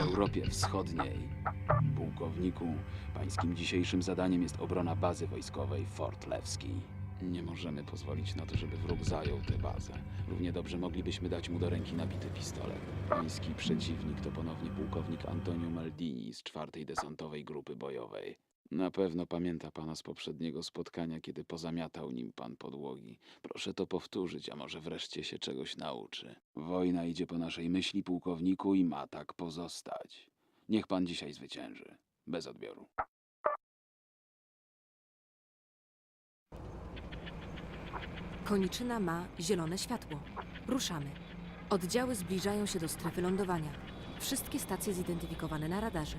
Europie Wschodniej. Pułkowniku, pańskim dzisiejszym zadaniem jest obrona bazy wojskowej Fort Lewski. Nie możemy pozwolić na to, żeby wróg zajął tę bazę. Równie dobrze moglibyśmy dać mu do ręki nabity pistolet. Pański przeciwnik to ponownie pułkownik Antonio Maldini z czwartej desantowej grupy bojowej. Na pewno pamięta pana z poprzedniego spotkania, kiedy pozamiatał nim pan podłogi. Proszę to powtórzyć, a może wreszcie się czegoś nauczy. Wojna idzie po naszej myśli, pułkowniku, i ma tak pozostać. Niech pan dzisiaj zwycięży. Bez odbioru. Koniczyna ma zielone światło. Ruszamy. Oddziały zbliżają się do strefy lądowania. Wszystkie stacje zidentyfikowane na radarze.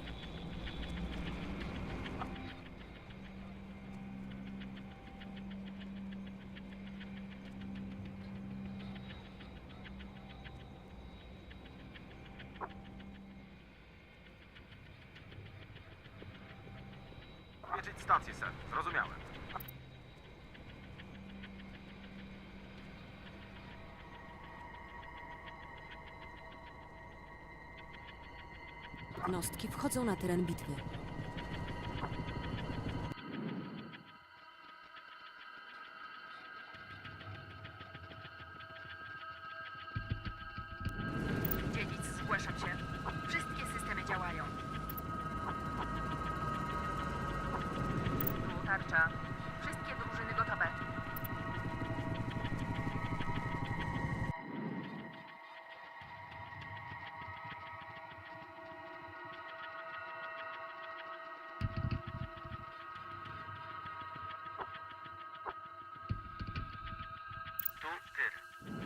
Zmierzyć stację, ser. Zrozumiałem. Jednostki wchodzą na teren bitwy.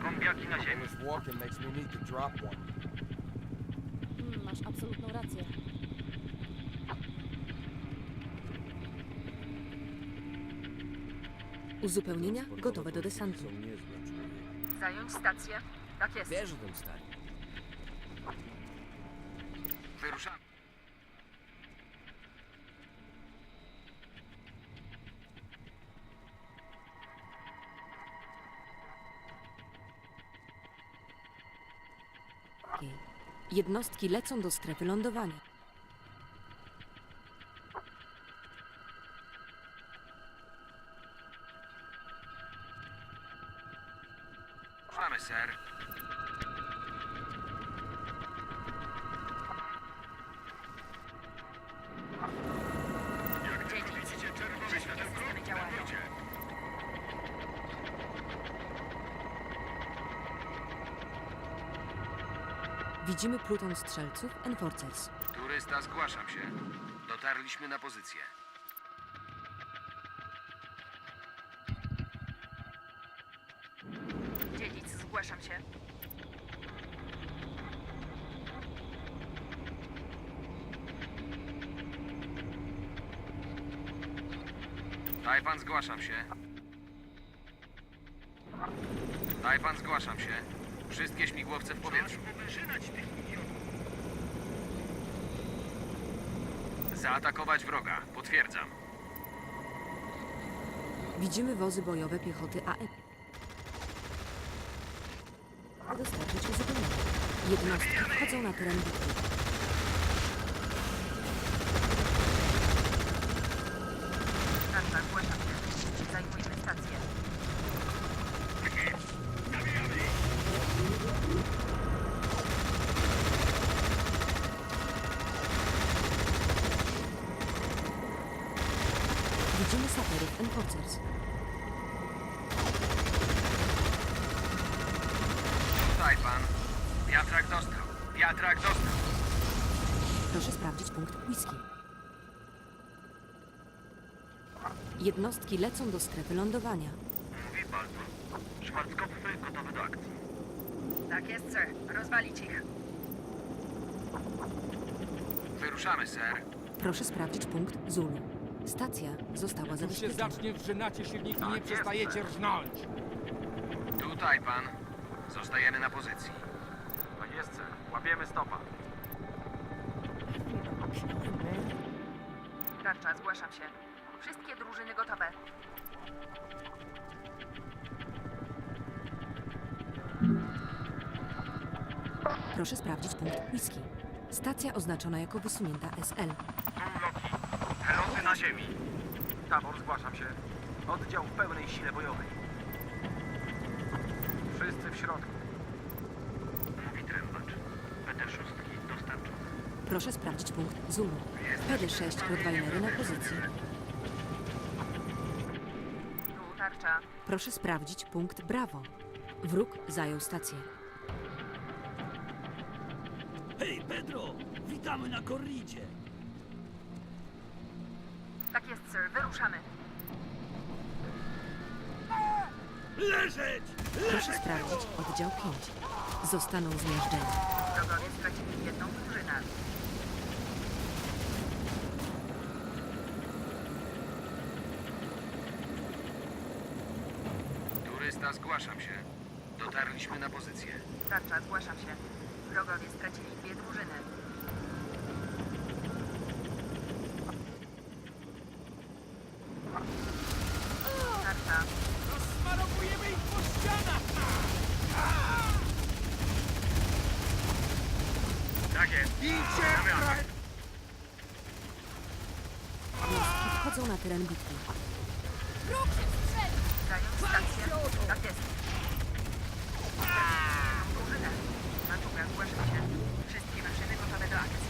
Kombiaki na ziemi. This walking makes me need to drop one. Mm, masz absolutną rację. Uzupełnienia gotowe do desantu. Zająć stację? Tak jest. Wierzę tym stary. Jednostki lecą do strefy lądowania. Ruszamy, ser. Dziedzic, wszystkie systemy działają. Widzimy pluton strzelców Enforcers. Turysta, zgłaszam się. Dotarliśmy na pozycję. Dziedzic, zgłaszam się. Tajpan, zgłaszam się. Tajpan, zgłaszam się. Wszystkie śmigłowce w powietrzu. Zaatakować wroga. Potwierdzam. Widzimy wozy bojowe piechoty AE. Dostarczyć uzupełnienia. Jednostki wchodzą na teren bitwy. Tarcza, zgłaszam się. Zajmujmy stację. Widzimy saperów Enforcers. Tajpan. Wiatrak dostał. Wiatrak dostał. Proszę sprawdzić punkt whisky. Jednostki lecą do strefy lądowania. Mówi Baldur. Schwarzkopfy gotowy do akcji. Tak jest, sir. Rozwalić ich. Wyruszamy, ser. Proszę sprawdzić punkt Zulu. Stacja została Już się zabezpieczona. zacznie wrzynacie silniki, nie Tak jest, przestajecie rżnąć. Tutaj pan. Zostajemy na pozycji. Tak jest. Łapiemy stopa. Tarcza, zgłaszam się. Wszystkie drużyny gotowe. Proszę sprawdzić punkt whisky. Stacja oznaczona jako wysunięta SL. Tu Loki. Na ziemi. Tabor, zgłaszam się. Oddział w pełnej sile bojowej. Wszyscy w środku. Mówi trębacz. PT-6 dostarczony. Proszę sprawdzić punkt Zulu. PD6 Rottweilery na pozycji. Tu tarcza. Proszę sprawdzić punkt Bravo. Wróg zajął stację. Hej, Pedro! Witamy na korridzie! Tak jest, sir. Wyruszamy. Leżeć! Proszę sprawdzić oddział 5. Zostaną zmiażdżeni. Wrogowie stracili jedną drużynę. Turysta, zgłaszam się. Dotarliśmy na pozycję. Tarcza, zgłaszam się. Wrogowie stracili dwie drużyny. Tarcza. Tak jest. Jednostki teren bitwy. Zająć stację. Tak jest. Jedną drużynę. Maczuga, zgłaszam się. Wszystkie maszyny gotowe do akcji.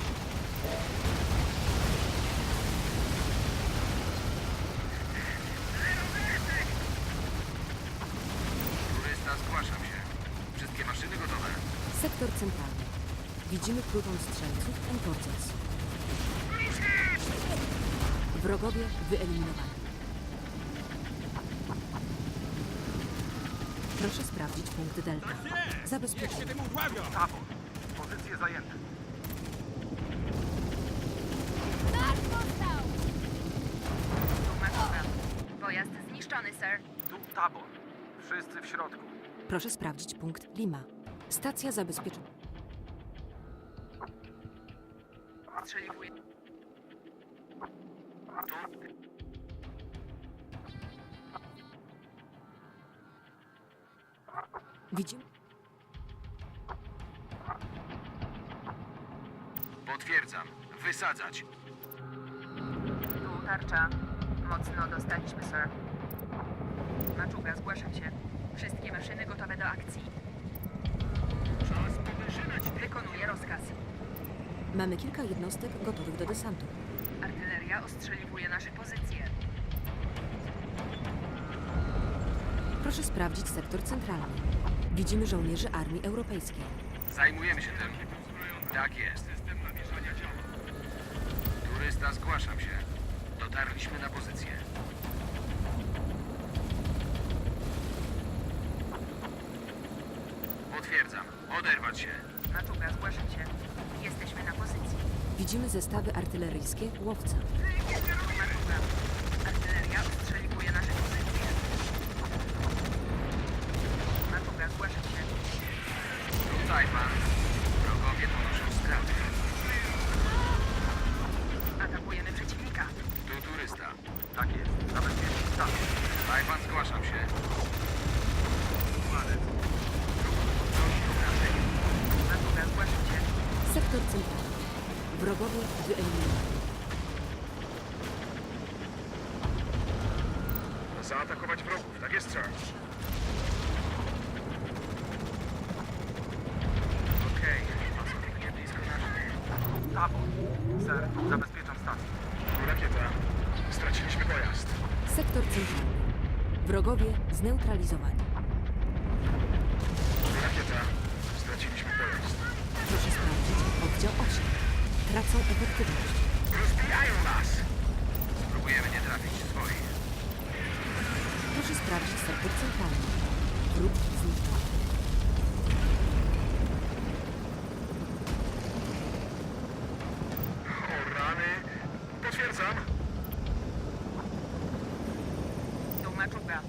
Turysta, zgłaszam się. Wszystkie maszyny gotowe. Sektor centralny. Widzimy pluton strzelców Enforcers. Wrogowie wyeliminowani. Proszę sprawdzić punkt Delta. Zabezpieczony. Tabor. Pozycje zajęte. Tu Maczuga. Pojazd zniszczony, sir. Tu tabor. Wszyscy w środku. Proszę sprawdzić punkt Lima. Stacja zabezpieczona. Strzeliwuje. Widzimy. Potwierdzam. Wysadzać. Tu tarcza. Mocno dostaliśmy, sir. Maczuga, zgłaszam się. Wszystkie maszyny gotowe do akcji. Czas podeszynać. Wykonuję rozkaz. Mamy kilka jednostek gotowych do desantu. Artyleria ostrzeliwuje nasze pozycje. Proszę sprawdzić sektor centralny. Widzimy żołnierzy Armii Europejskiej. Zajmujemy się tym. Tak jest. Turysta, zgłaszam się. Dotarliśmy na pozycję. Potwierdzam. Oderwać się. Maczuga, zgłaszam się. Jesteśmy na pozycji. Widzimy zestawy artyleryjskie Łowca. Artyleria ostrzeliwuje nasze pozycje. Maczuga, zgłaszam się. Tutaj pan. Sir, zabezpieczam stację. Rakieta. Straciliśmy pojazd. Sektor centralny. Wrogowie zneutralizowani. Potwierdzam! Tu Maczuga.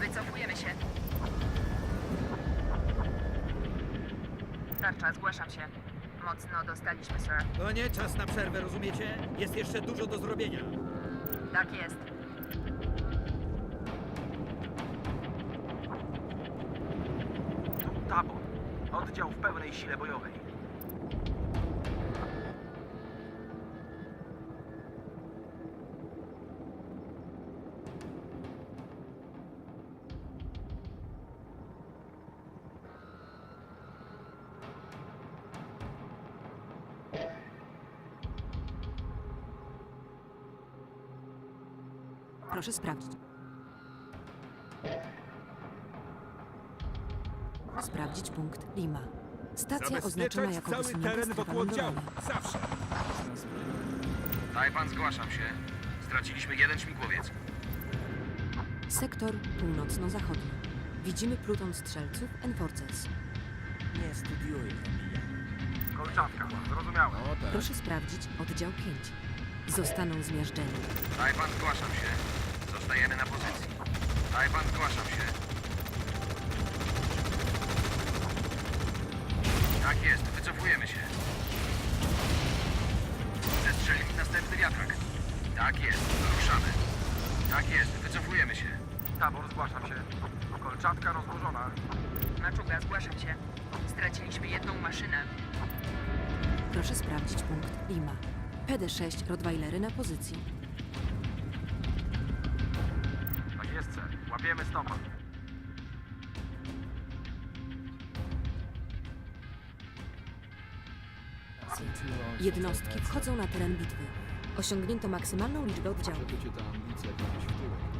Wycofujemy się. Tarcza, zgłaszam się. Mocno dostaliśmy, sir. To nie czas na przerwę, rozumiecie? Jest jeszcze dużo do zrobienia. Tak jest. Tu tabor. Oddział w pełnej sile bojowej. Proszę sprawdzić. Sprawdzić punkt Lima. Stacja oznaczona jako wysunięta strefa lądowania. Zawsze. Tajpan, zgłaszam się. Straciliśmy jeden śmigłowiec. Sektor północno-zachodni. Widzimy pluton strzelców Enforcers. Nie studiuję, familia. Kolczanka, zrozumiałem. Proszę sprawdzić oddział 5. Zostaną zmiażdżeni. Tajpan, zgłaszam się. Zostajemy na pozycji. Tajpan, zgłaszam się. Tak jest, wycofujemy się. Zestrzelili następny wiatrak. Tak jest, ruszamy. Tak jest, wycofujemy się. Tabor, zgłaszam się. Kolczatka rozłożona. Maczuga, zgłaszam się. Straciliśmy jedną maszynę. Proszę sprawdzić punkt Lima. PD6 Rottweilery na pozycji. Łapiemy stopa. Jednostki wchodzą na teren bitwy. Osiągnięto maksymalną liczbę oddziałów. Żeby cię ta ambicja kiedyś w tyłek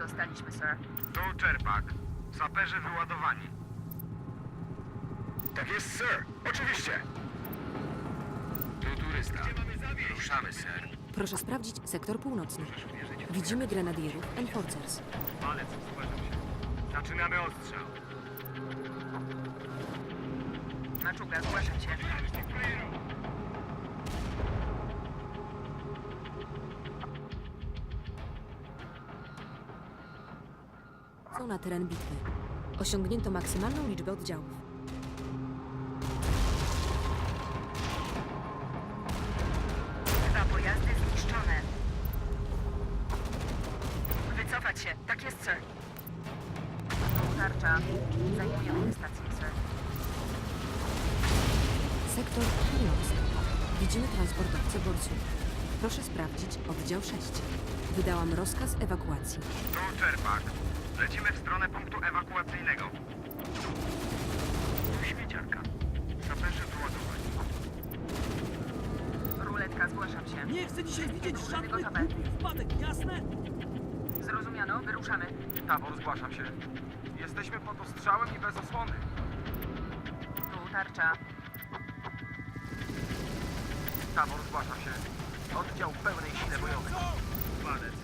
dostaliśmy, sir. Tu czerpak. Saperzy wyładowani. Tak jest, sir. Oczywiście. Tu turysta. Ruszamy, sir. Proszę sprawdzić sektor północny. Widzimy grenadierów Enforcers. Walec, zgłaszam się. Zaczynamy ostrzał. Maczuga, zgłaszam się. Na teren bitwy. Osiągnięto maksymalną liczbę oddziałów. Dwa pojazdy zniszczone. Wycofać się. Tak jest, sir. Tarcza. Zajmujemy stację, sir. Sektor północny. Widzimy transportowce Borsów. Proszę sprawdzić oddział 6. Wydałam rozkaz ewakuacji. Tu czerpak. Lecimy w stronę punktu ewakuacyjnego. Tu śmieciarka. Saperzy wyładowani. Ruletka, zgłaszam się. Nie chcę dzisiaj widzieć żadnych Gotowe. głupich wpadek, jasne? Zrozumiano, wyruszamy. Tabor, zgłaszam się. Jesteśmy pod ostrzałem i bez osłony. Tu tarcza. Tabor, zgłaszam się. Oddział w pełnej sile bojowej. Walec.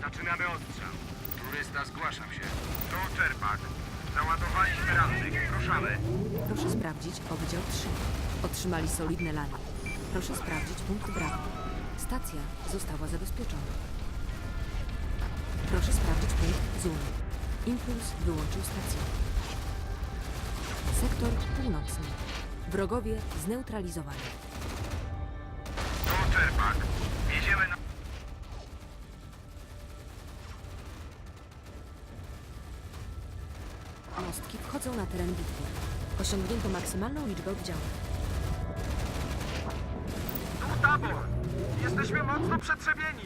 Zaczynamy ostrzał. Turysta, zgłaszam się. Tu czerpak. Załadowaliśmy rannych. Ruszamy. Proszę sprawdzić oddział 3. Otrzymali solidne lanie. Proszę sprawdzić punkt Bravo. Stacja została zabezpieczona. Proszę sprawdzić punkt Zulu. Impuls wyłączył stację. Sektor północny. Wrogowie zneutralizowani. Tu czerpak. Na teren bitwy. Osiągnięto maksymalną liczbę oddziałów. Tu tabor. Jesteśmy mocno przetrzebieni.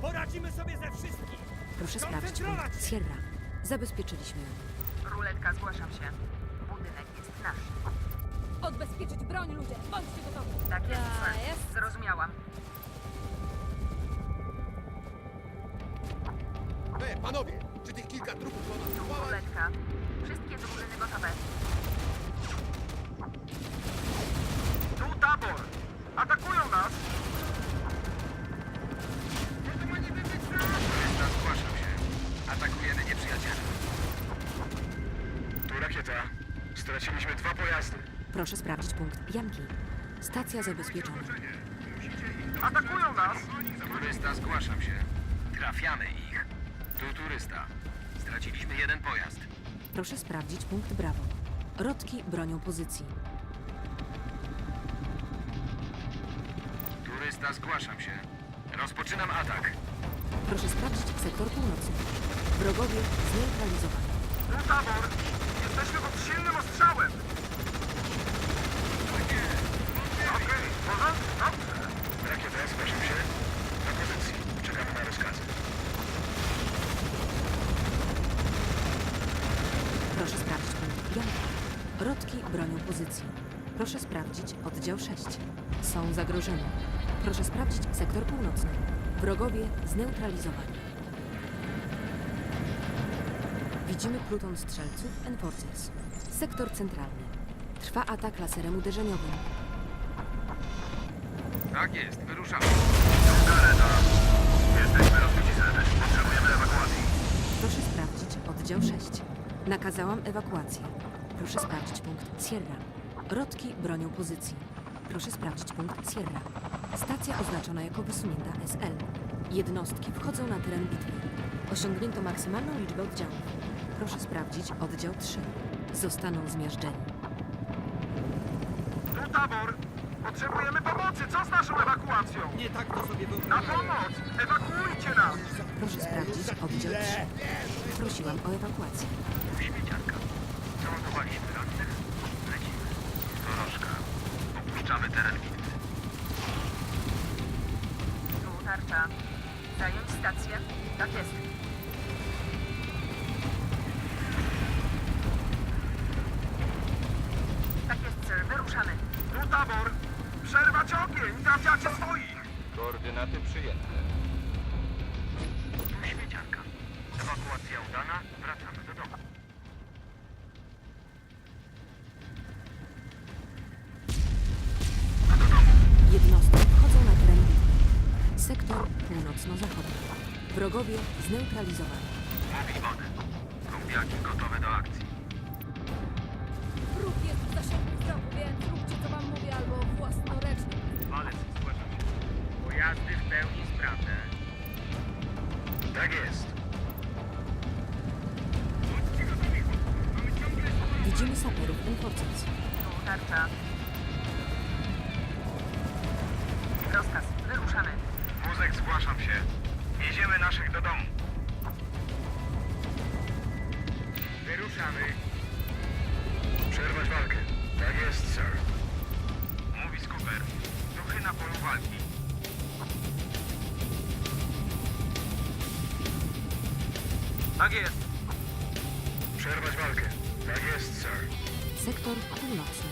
Poradzimy sobie ze wszystkim. Proszę sprawdzić punkt Sierra. Zabezpieczyliśmy ją. Ruletka, zgłaszam się. Budynek jest nasz. Odbezpieczyć broń, ludzie! Bądźcie gotowi! Tak jest, sir. jest. Zrozumiałam. Ej, panowie, czy tych kilka trupów do nas ruletka. Wszystkie drużyny gotowe. Tu tabor. Atakują nas. Turysta, zgłaszam się. Nieprzyjaciela. Tu rakieta. Straciliśmy dwa pojazdy. Proszę sprawdzić punkt Yankee. Stacja zabezpieczona. Atakują nas! Turysta, zgłaszam się. Trafiamy ich. Tu turysta. Straciliśmy jeden pojazd. Proszę sprawdzić punkt Brawo. Rotki bronią pozycji. Turysta, zgłaszam się. Rozpoczynam atak. Proszę sprawdzić sektor północny. Wrogowie zneutralizowani. Tabor! Jesteśmy pod silnym ostrzałem! Okej, w porządku, dobrze. Rakieta, zgłaszam się. Na pozycji. Czekamy na rozkazy. Proszę sprawdzić punkt Janka. Rotki bronią pozycji. Proszę sprawdzić oddział 6. Są zagrożeni. Proszę sprawdzić sektor północny. Wrogowie zneutralizowani. Widzimy pluton strzelców Enforcers. Sektor centralny. Trwa atak laserem uderzeniowym. Tak jest, wyruszamy. Kareta. Jesteśmy rozpoczynani. Potrzebujemy ewakuacji. Proszę sprawdzić oddział 6. Nakazałam ewakuację. Proszę sprawdzić punkt Sierra. Rotki bronią pozycji. Proszę sprawdzić punkt Sierra. Stacja oznaczona jako wysunięta SL. Jednostki wchodzą na teren bitwy. Osiągnięto maksymalną liczbę oddziałów. Proszę sprawdzić oddział 3. Zostaną zmiażdżeni. Tu tabor! Potrzebujemy pomocy! Co z naszą ewakuacją? Nie tak to sobie Na wyobrażałem. pomoc! Ewakuujcie nas! Proszę sprawdzić oddział 3. Prosiłam o ewakuację. Śmieciarka. Załadowaliśmy rannych. Lecimy. Dorożka. Opuszczamy teren bitwy. Tu tarcza. Zająć stację? Tak jest. Koordynaty przyjęte. Śmieciarka. Ewakuacja udana. Wracamy do domu. Jednostki wchodzą na teren bitwy. Sektor północno-zachodni. Wrogowie zneutralizowani. Mówi wody. Kąpiaki gotowe do akcji. Wróg jest w zasięgu wzroku, więc róbcie co wam mówię Pojazdy w pełni sprawne. Tak jest. Widzimy saperów Enforcers. Tu tarcza. Rozkaz. Wyruszamy. Wózek, zgłaszam się. Wieziemy naszych do domu. Wyruszamy. Przerwać walkę. Tak jest, sir. Mówi Scooper. Ruchy na polu walki. Tak jest. Przerwać walkę. Tak jest, sir. Sektor północny.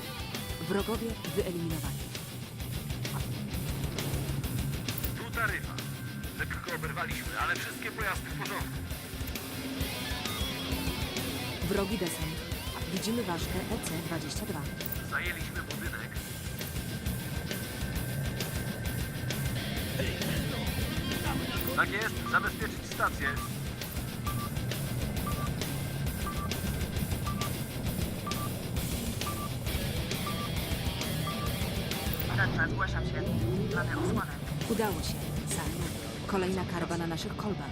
Wrogowie wyeliminowani. Tu taryfa. Lekko oberwaliśmy, ale wszystkie pojazdy w porządku. Wrogi desant. Widzimy ważkę E EC-22. Zajęliśmy budynek. Tak jest, zabezpieczyć stację. Mamy osłonę. Udało się. Sam. Kolejna karba na naszych kolbach.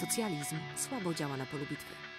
Socjalizm słabo działa na polu bitwy.